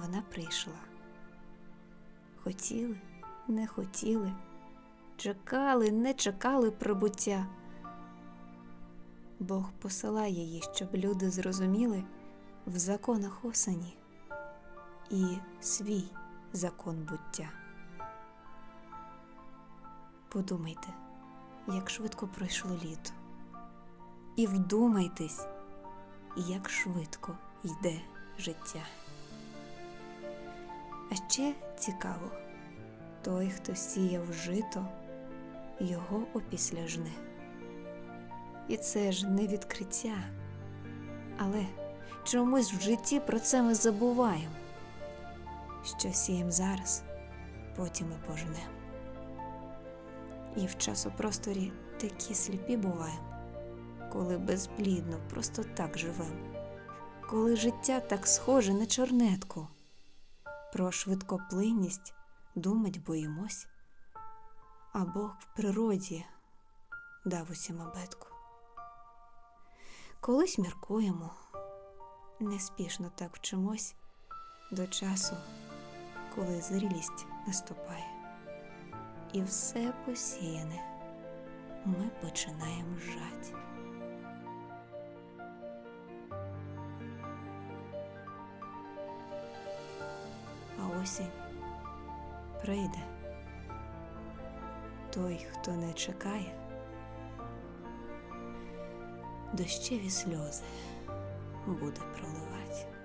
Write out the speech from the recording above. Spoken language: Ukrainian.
вона прийшла. Хотіли, не хотіли, чекали, не чекали прибуття. Бог посилає її, щоб люди зрозуміли в законах осені і свій закон буття. Подумайте, як швидко пройшло літо, і вдумайтесь, як швидко йде життя. А ще цікаво, той, хто сіяв жито, його опісля жне. І це ж не відкриття. Але чомусь в житті про це ми забуваємо. Що сієм зараз, потім і пожнем. І в часопросторі такі сліпі буваємо, коли безплідно просто так живем, коли життя так схоже на чорнетку. Про швидкоплинність думать боїмось, а Бог в природі дав усім абетку. Колись міркуємо, неспішно так вчимось до часу, коли зрілість наступає, і все посіяне ми починаємо жать. Осінь прийде. Той, хто не чекає, дощеві сльози буде проливати.